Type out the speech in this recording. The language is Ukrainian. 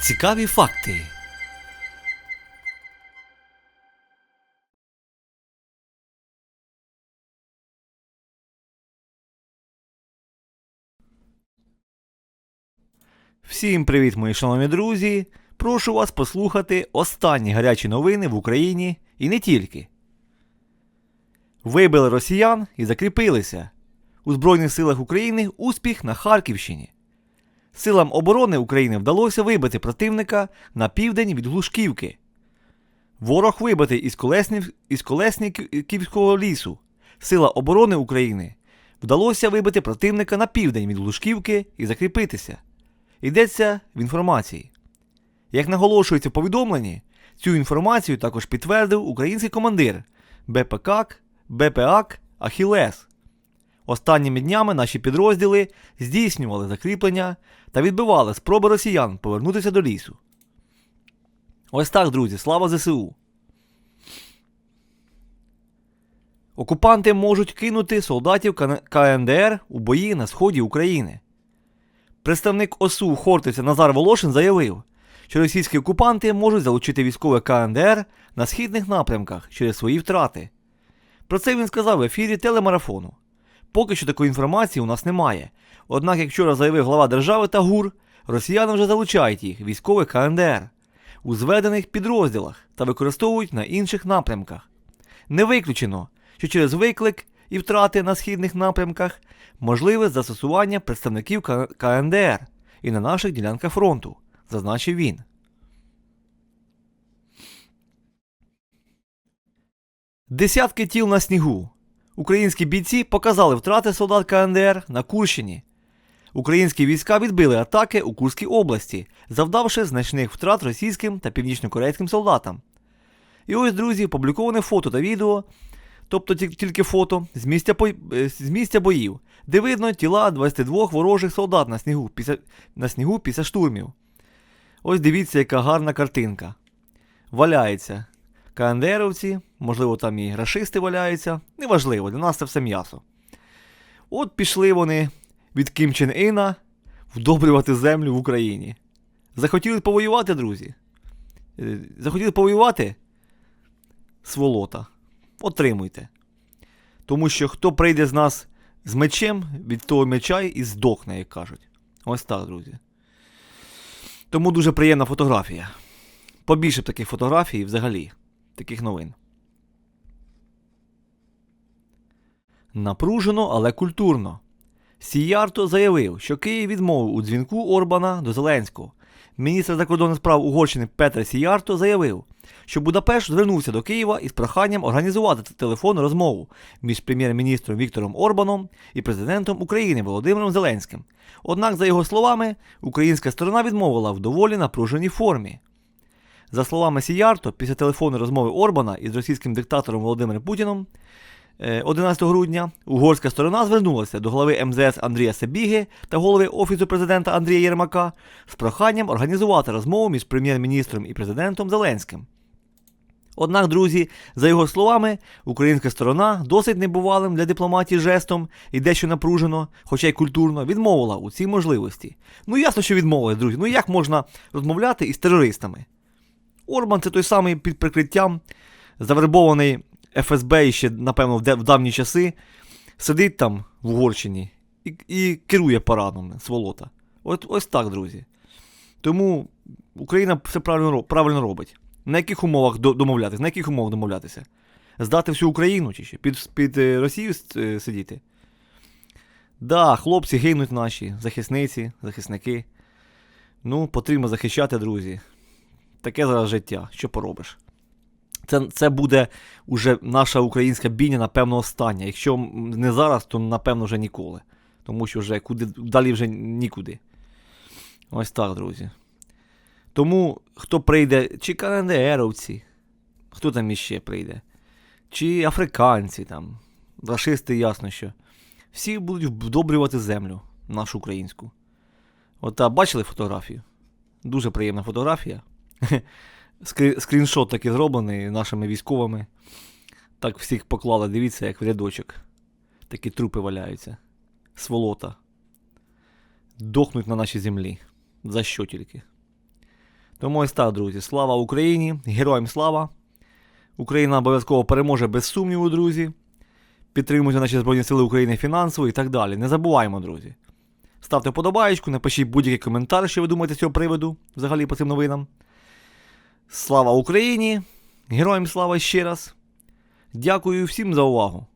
Цікаві факти. Всім привіт, мої шановні друзі! Прошу вас послухати останні гарячі новини в Україні і не тільки. Вибили росіян і закріпилися. У Збройних силах України успіх на Харківщині. Силам оборони України вдалося вибити противника на південь від Глушківки. Ворог вибитий із, Колеснів... із Колесніківського лісу. Сила оборони України вдалося вибити противника на південь від Глушківки і закріпитися. Йдеться в інформації. Як наголошується в повідомленні, цю інформацію також підтвердив український командир БПК, БПАК Ахілес. Останніми днями наші підрозділи здійснювали закріплення та відбивали спроби росіян повернутися до лісу. Ось так, друзі, слава ЗСУ. Окупанти можуть кинути солдатів КНДР у бої на сході України. Представник ОСУ Хортиця Назар Волошин заявив, що російські окупанти можуть залучити військове КНДР на східних напрямках через свої втрати. Про це він сказав в ефірі телемарафону. Поки що такої інформації у нас немає. Однак, як вчора заявив глава держави та ГУР, росіяни вже залучають їх військових КНДР у зведених підрозділах та використовують на інших напрямках. Не виключено, що через виклик і втрати на східних напрямках можливе застосування представників КНДР і на наших ділянках фронту, зазначив він. Десятки тіл на снігу. Українські бійці показали втрати солдат КНДР на Курщині. Українські війська відбили атаки у Курській області, завдавши значних втрат російським та північнокорейським солдатам. І ось, друзі, опубліковане фото та відео, тобто тільки фото з місця е, з місця боїв, де видно тіла 22 ворожих солдат на снігу після, на снігу після штурмів. Ось дивіться, яка гарна картинка. Валяється. КНДРовці, можливо, там і рашисти валяються. Неважливо, для нас це все м'ясо. От пішли вони від Кім Чен Іна вдобрювати землю в Україні. Захотіли повоювати, друзі. Е, захотіли повоювати сволота. Отримуйте. Тому що хто прийде з нас з мечем, від того меча і здохне, як кажуть. Ось так, друзі. Тому дуже приємна фотографія. Побільше б таких фотографій взагалі, таких новин. Напружено, але культурно. Сіярто заявив, що Київ відмовив у дзвінку Орбана до Зеленського. Міністр закордонних справ Угорщини Петр Сіярто заявив, що Будапешт звернувся до Києва із проханням організувати телефонну розмову між прем'єр-міністром Віктором Орбаном і президентом України Володимиром Зеленським. Однак, за його словами, українська сторона відмовила в доволі напруженій формі. За словами Сіярто, після телефонної розмови Орбана із російським диктатором Володимиром Путіном 11 е, грудня угорська сторона звернулася до голови МЗС Андрія Себіги та голови Офісу президента Андрія Єрмака з проханням організувати розмову між прем'єр-міністром і президентом Зеленським. Однак, друзі, за його словами, українська сторона досить небувалим для дипломатії жестом і дещо напружено, хоча й культурно, відмовила у цій можливості. Ну ясно, що відмовили, друзі. Ну як можна розмовляти із терористами? Орбан це той самий під прикриттям, завербований ФСБ ще, напевно, в давні часи, сидить там в Угорщині і і керує парадом сволота. От, Ось так, друзі. Тому Україна все правильно правильно робить. На яких умовах домовлятися? На яких умовах домовлятися? Здати всю Україну чи ще? Під під е, Росію е, сидіти? Да, хлопці гинуть наші, захисниці, захисники. Ну, потрібно захищати, друзі. Таке зараз життя. Що поробиш? Це це буде уже наша українська бійня, напевно, остання. Якщо не зараз, то напевно вже ніколи. Тому що вже куди, далі вже нікуди. Ось так, друзі. Тому хто прийде, чи КНДРовці, хто там іще прийде, чи африканці там, рашисти, ясно що. Всі будуть вдобрювати землю нашу українську. От бачили фотографію? Дуже приємна фотографія. Скріншот такий зроблений нашими військовими. Так всіх поклали, дивіться, як в рядочок. Такі трупи валяються. Сволота. Дохнуть на нашій землі. За що тільки? Тому ось так, друзі. Слава Україні! Героям слава! Україна обов'язково переможе без сумніву, друзі. Підтримуйте наші Збройні Сили України фінансово і так далі. Не забуваємо, друзі. Ставте вподобаєчку, напишіть будь-який коментар, що ви думаєте з цього приводу, взагалі по цим новинам. Слава Україні! Героям слава ще раз! Дякую всім за увагу!